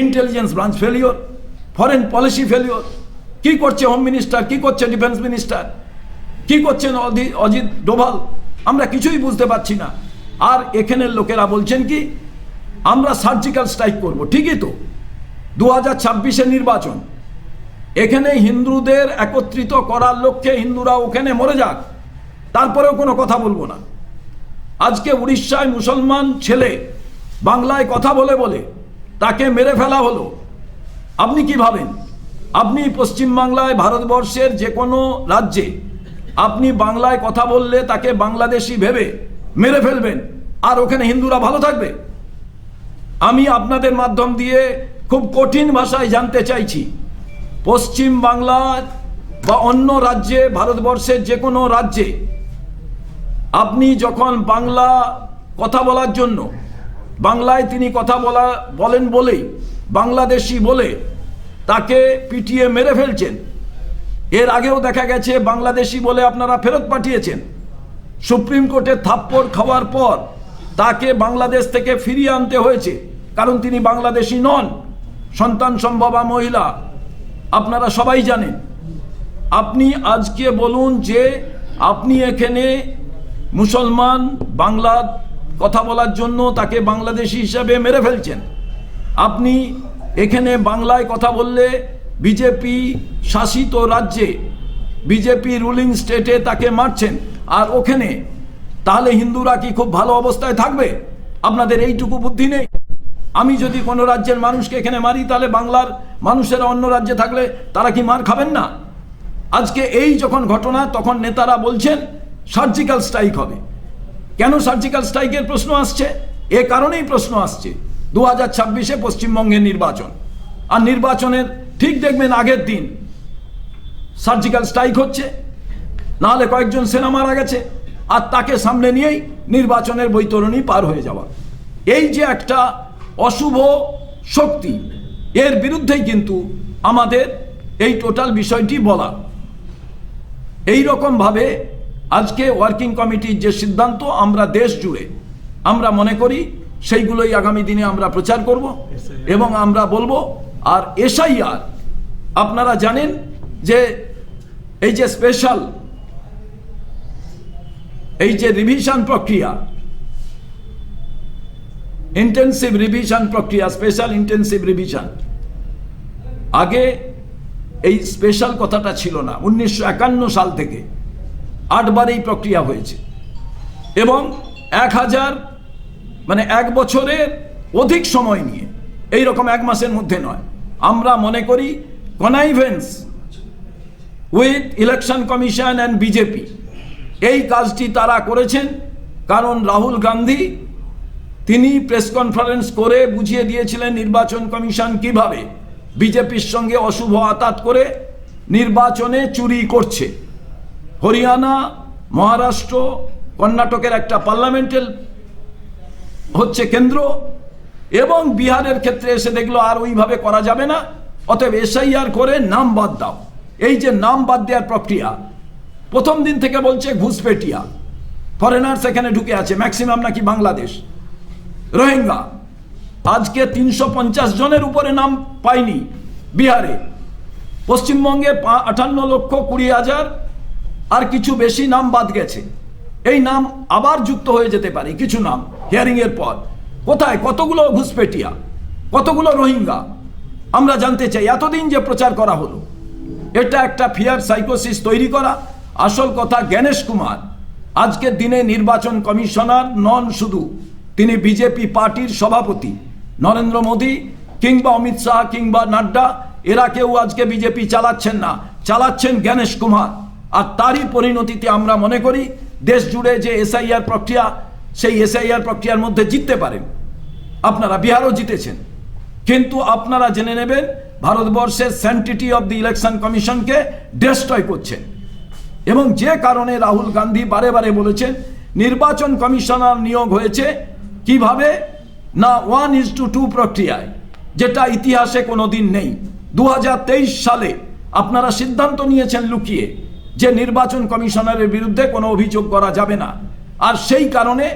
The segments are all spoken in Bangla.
Intelligence branch failure foreign policy failure কি করছে হোম মিনিস্টার কি করছে ডিফেন্স মিনিস্টার কি করছেন অজিত ডোভাল আমরা কিছুই বুঝতে পারছি না। আর এখানের লোকেরা বলছেন কি, আমরা সার্জিক্যাল স্ট্রাইক করব। ঠিকই তো। দু হাজার নির্বাচন। এখানে হিন্দুদের একত্রিত করার লক্ষ্যে হিন্দুরা ওখানে মরে যাক। তারপরেও কোনো কথা বলব না। আজকে উড়িষ্যায় মুসলমান ছেলে বাংলায় কথা বলে বলে তাকে মেরে ফেলা হলো। আপনি কি ভাবেন? আপনি পশ্চিমবাংলায় ভারতবর্ষের যে কোনো রাজ্যে আপনি বাংলায় কথা বললে তাকে বাংলাদেশি ভেবে মেরে ফেলবেন, আর ওখানে হিন্দুরা ভালো থাকবে? আমি আপনাদের মাধ্যম দিয়ে খুব কঠিন ভাষায় জানতে চাইছি। পশ্চিম বাংলা বা অন্য রাজ্যে, ভারতবর্ষের যে কোনো রাজ্যে আপনি যখন বাংলা কথা বলার জন্য বাংলায় তিনি কথা বলা, বলেন বলেই, বাংলাদেশি বলে তাকে পিটিয়ে মেরে ফেলছেন। এর আগেও দেখা গেছে, বাংলাদেশি বলে আপনারা ফেরত পাঠিয়েছেন। সুপ্রিম কোর্টে থাপ্পড় খাওয়ার পর তাকে বাংলাদেশ থেকে ফিরিয়ে আনতে হয়েছে। কারণ তিনি বাংলাদেশি নন, সন্তান সম্ভবা মহিলা। আপনারা সবাই জানেন। আপনি আজকে বলুন যে আপনি এখানে মুসলমান, বাংলা কথা বলার জন্য তাকে বাংলাদেশি হিসাবে মেরে ফেলছেন। আপনি এখানে বাংলায় কথা বললে বিজেপি শাসিত রাজ্যে বিজেপি রুলিং স্টেটে তাকে মারছেন। আর ওখানে, তাহলে হিন্দুরা কি খুব ভালো অবস্থায় থাকবে? আপনাদের এইটুকু বুদ্ধি নেই? আমি যদি কোনো রাজ্যের মানুষকে এখানে মারি, তাহলে বাংলার মানুষেরা অন্য রাজ্যে থাকলে তারা কি মার খাবেন না? আজকে এই যখন ঘটনা, তখন নেতারা বলছেন সার্জিক্যাল স্ট্রাইক হবে। কেন সার্জিক্যাল স্ট্রাইকের প্রশ্ন আসছে? এ কারণেই প্রশ্ন আসছে। দু হাজার ছাব্বিশে পশ্চিমবঙ্গের নির্বাচন। আর নির্বাচনের ঠিক দেখবেন আগের দিন সার্জিক্যাল স্ট্রাইক হচ্ছে। নাহলে কয়েকজন সেনা মারা গেছে। আর তাকে সামনে নিয়েই নির্বাচনের বৈতরণী পার হয়ে যাওয়া। এই যে একটা অশুভ শক্তি, এর বিরুদ্ধেই কিন্তু আমাদের এই টোটাল বিষয়টি বলা। এই রকমভাবে আজকে ওয়ার্কিং কমিটির যে সিদ্ধান্ত, আমরা দেশ জুড়ে, আমরা মনে করি সেইগুলোই আগামী দিনে আমরা প্রচার করব এবং আমরা বলব, আর এসআইআর, আপনারা জানেন যে এই যে স্পেশাল এই যে রিভিশন প্রক্রিয়া ইন্টেন্সিভ রিভিশন প্রক্রিয়া স্পেশাল ইন্টেন্সিভ রিভিশন আগে এই স্পেশাল কথাটা ছিল না। উনিশশো একান্ন সাল থেকে আটবার এই প্রক্রিয়া হয়েছে। এবং এক হাজার মানে এক বছরের অধিক সময় নিয়ে এই রকম এক মাসের মধ্যে নয়। আমরা মনে করি connivance with election commission and BJP এই কাজটি তারা করেছেন, কারণ রাহুল গান্ধী, তিনি প্রেস কনফারেন্স করে বুঝিয়ে দিয়েছিলেন নির্বাচন কমিশন কীভাবে। বিজেপির সঙ্গে অশুভ আতাত করে নির্বাচনে চুরি করছে। হরিয়ানা, মহারাষ্ট্র, কর্ণাটকের একটা পার্লামেন্টাল হচ্ছে কেন্দ্র এবং বিহারের ক্ষেত্রে এসে দেখল আর ওইভাবে করা যাবে না। অতএব এসআইআর করে নাম বাদ দাও। এই যে নাম বাদ দেওয়ার প্রক্রিয়া, প্রথম দিন থেকে বলছে ঘুষপেটিয়া। ফরেনার্স এখানে ঢুকে আছে ম্যাক্সিমাম নাকি বাংলাদেশ। রোহিঙ্গা, আজকে তিনশো পঞ্চাশ জনের উপরে নাম পাইনি বিহারে। পশ্চিমবঙ্গে আটান্ন লক্ষ কুড়ি হাজার আর কিছু বেশি নাম বাদ গেছে। এই নাম আবার যুক্ত হয়ে যেতে পারে। কিছু নাম হিয়ারিং এর পর। কোথায়? কতগুলো ঘুষপেটিয়া? কতগুলো রোহিঙ্গা? আমরা জানতে চাই, এতদিন যে প্রচার করা হলো, এটা একটা ফিয়ার সাইকোসিস তৈরি করা। আসল কথা জ্ঞানেশ কুমার। আজকের দিনে নির্বাচন কমিশনার নন শুধু, তিনি বিজেপি পার্টির সভাপতি। নরেন্দ্র মোদী কিংবা অমিত শাহ কিংবা নাড্ডা, এরা কেউ আজকে বিজেপি চালাচ্ছেন না। চালাচ্ছেন জ্ঞানেশ কুমার। আর তারই পরিণতিতে আমরা মনে করি দেশ জুড়ে যে এসআইআর প্রক্রিয়া, সেই এসআইআর প্রক্রিয়ার মধ্যে জিততে পারেন। আপনারা বিহারও জিতেছেন। কিন্তু আপনারা জেনে নেবেন, ভারতবর্ষের স্যান্টিটি অব দি ইলেকশন কমিশনকে ডেস্ট্রয় করছেন। এবং যে কারণে রাহুল গান্ধী বারে বারে বলেছেন, নির্বাচন কমিশনার নিয়োগ হয়েছে কীভাবে? না ওয়ান ইজ টু টু প্রক্রিয়ায়, যেটা ইতিহাসে কোনো দিন নেই। দু হাজার তেইশ সালে আপনারা সিদ্ধান্ত নিয়েছেন লুকিয়ে। যে নির্বাচন কমিশনারের বিরুদ্ধে কোনো অভিযোগ করা যাবে না। আর সেই কারণে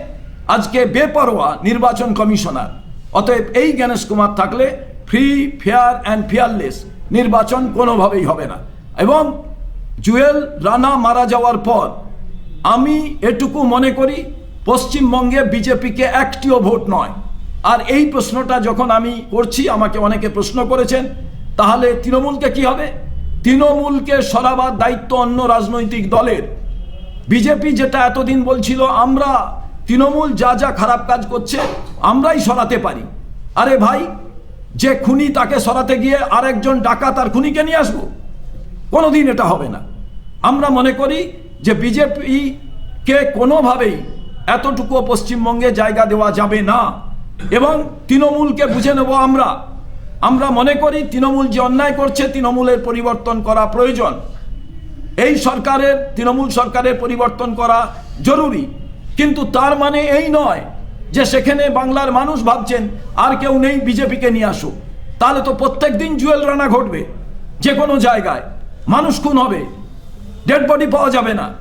আজকে বেপরোয়া নির্বাচন কমিশনার। অতএব এই জ্ঞানেশ কুমার থাকলে ফ্রি ফেয়ার অ্যান্ড ফেয়ারলেস নির্বাচন কোনোভাবেই হবে না। এবং জুয়েল রানা মারা যাওয়ার পর আমি এটুকু মনে করি, পশ্চিমবঙ্গে বিজেপিকে একটিও ভোট নয়। আর এই প্রশ্নটা যখন আমি করছি, আমাকে অনেকে প্রশ্ন করেছেন, তাহলে তৃণমূলকে কি হবে? তৃণমূলকে সরাবার দায়িত্ব অন্য রাজনৈতিক দলের। বিজেপি যেটা এতদিন বলছিল, আমরা তৃণমূল যা যা খারাপ কাজ করছে, আমরাই সরাতে পারি। আরে ভাই, যে খুনি তাকে সরাতে গিয়ে আরেকজন ডাকাত আর খুনিকে নিয়ে আসব? কোনোদিন এটা হবে না। আমরা মনে করি যে বিজেপিকে কোনোভাবেই এতটুকু পশ্চিমবঙ্গে জায়গা দেওয়া যাবে না। এবং তৃণমূলকে বুঝে নেব আমরা আমরা মনে করি তৃণমূল যে অন্যায় করছে তৃণমূলের পরিবর্তন করা প্রয়োজন। এই সরকারের, তৃণমূল সরকারের পরিবর্তন করা জরুরি। কিন্তু তার মানে এই নয় যে সেখানে বাংলার মানুষ ভাবছেন, আর কেউ নেই, বিজেপিকে নিয়ে আসুক। তাহলে তো প্রত্যেক দিন জুয়েল রানা ঘটবে, যে কোনো জায়গায়। মানুষ খুন হবে, ডেড বডি পাওয়া যাবে না।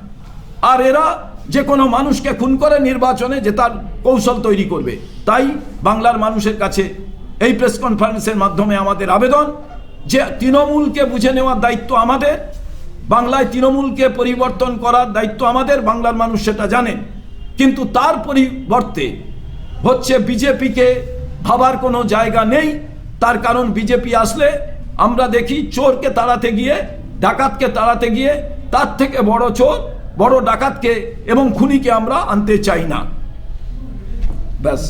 আর এরা যে কোনো মানুষকে খুন করে নির্বাচনে যে তার কৌশল তৈরি করবে। তাই বাংলার মানুষের কাছে এই প্রেস কনফারেন্সের মাধ্যমে আমাদের আবেদন যে তৃণমূলকে বুঝে নেওয়ার দায়িত্ব আমাদের, বাংলায় তৃণমূলকে পরিবর্তন করার দায়িত্ব আমাদের, বাংলার মানুষ সেটা জানেন। কিন্তু তার পরিবর্তে হচ্ছে বিজেপিকে ভাবার কোনো জায়গা নেই, তার কারণ বিজেপি আসলে আমরা দেখি চোরকে তাড়াতে গিয়ে, ডাকাতকে তাড়াতে গিয়ে, তার থেকে বড় চোর, বড় ডাকাতকে এবং খুনিকে আমরা আনতে চাই না। ব্যাস।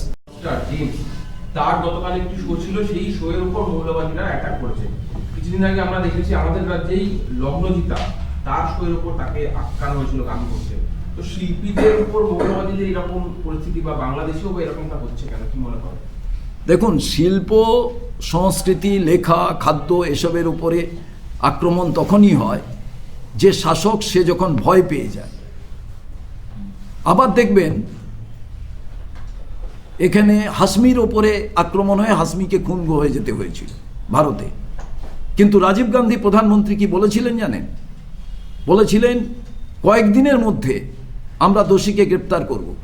তার গতকাল একটি শো ছিল, সেই শো এর উপর মৌলবাদীরা অ্যাটাক করেছে। কিছুদিন আগে আমরা দেখেছি আমাদের রাজ্যেই লগ্নজিতা তার শো এর উপর তাকে আটকানো হয়েছিল, গান করতে। তো শিল্পীদের উপর মৌলবাদীদের এরকম পরিস্থিতি বা বাংলাদেশেও বা এরকমটা হচ্ছে কেন? কি মনে করে দেখুন, শিল্প, সংস্কৃতি, লেখা, খাদ্য এসবের উপরে আক্রমণ তখনই হয় যে শাসক সে যখন ভয় পেয়ে যায়। আবার দেখবেন এখানে হাসমির ওপরে আক্রমণ হয়ে হাসমিকে খুন হয়ে যেতে হয়েছিল ভারতে। কিন্তু রাজীব গান্ধী প্রধানমন্ত্রী কি বলেছিলেন জানেন? বলেছিলেন, কয়েকদিনের মধ্যে আমরা দোষীকে গ্রেপ্তার করব।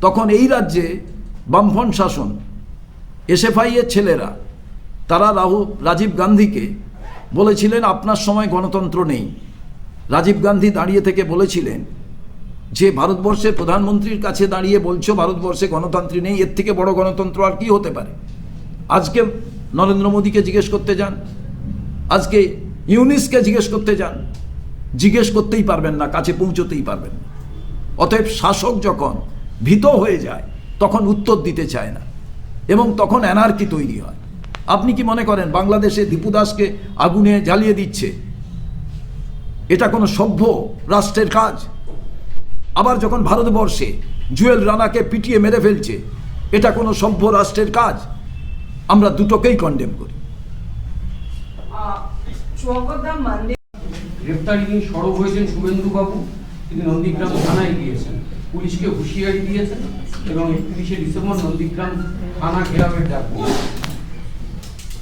তখন এই রাজ্যে বামফন শাসন এসএফআইয়ের ছেলেরা, তারা রাহু, রাজীব গান্ধীকে বলেছিলেন, আপনার সময় গণতন্ত্র নেই। রাজীব গান্ধী দাঁড়িয়ে থেকে বলেছিলেন যে ভারতবর্ষের প্রধানমন্ত্রীর কাছে দাঁড়িয়ে বলছো ভারতবর্ষে গণতন্ত্র নেই, এর থেকে বড় গণতন্ত্র আর কি হতে পারে? আজকে নরেন্দ্র মোদীকে জিজ্ঞেস করতে যান, আজকে ইউনিসকে জিজ্ঞেস করতে যান, জিজ্ঞেস করতেই পারবেন না, কাছে পৌঁছতেই পারবেন না। অতএব শাসক যখন ভীত হয়ে যায়, তখন উত্তর দিতে চায় না এবং তখন অ্যানার্কি তৈরি হয়। আপনি কি মনে করেন বাংলাদেশে দীপু দাসকে আগুনে জ্বালিয়ে দিচ্ছে? এটা কোনো সভ্য রাষ্ট্রের কাজ? আবার যখন ভারতবর্ষে জুয়েল রানাকে পিটিয়ে মেরে ফেলছে এটা কোনো সভ্য রাষ্ট্রের কাজ? আমরা দুটোকেই কন্ডেম করি। গ্রেপ্তারি নিয়ে সরব হয়েছেন শুভেন্দু বাবু তিনি নন্দীগ্রাম থানায় গিয়েছেন। পুলিশকে হুঁশিয়ারি দিয়েছেন এবং একত্রিশে ডিসেম্বর নন্দীগ্রাম থানা ঘেরাবের ডাক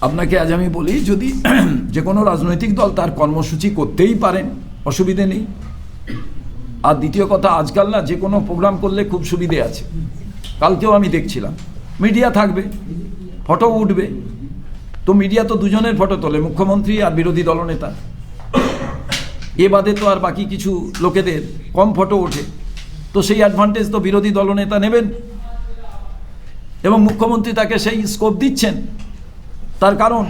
আপনাকে আজ আমি বলি যদি যে কোনো রাজনৈতিক দল তার কর্মসূচি করতেই পারেন অসুবিধে নেই। আর দ্বিতীয় কথা, আজকাল না যে কোনো প্রোগ্রাম করলে খুব সুবিধে আছে। কালকেও আমি দেখছিলাম। মিডিয়া থাকবে ফটো উঠবে। তো মিডিয়া তো দুজনের ফটো তোলে, মুখ্যমন্ত্রী আর বিরোধী দলনেতা। এ বাদে তো আর বাকি কিছু লোকেদের কম ফটো ওঠে। তো সেই অ্যাডভান্টেজ তো বিরোধী দলনেতা নেবেন। এবং মুখ্যমন্ত্রী তাকে সেই স্কোপ দিচ্ছেন। তার কারণ,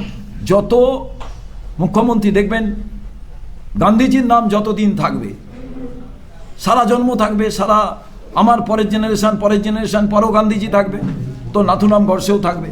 যত মুখ্যমন্ত্রী দেখবেন, গান্ধীজির নাম যতদিন থাকবে সারা জন্ম থাকবে, সারা আমার পরের জেনারেশন পরের জেনারেশান পরও গান্ধীজি থাকবে, তো নাথুরাম গড়সেও থাকবে।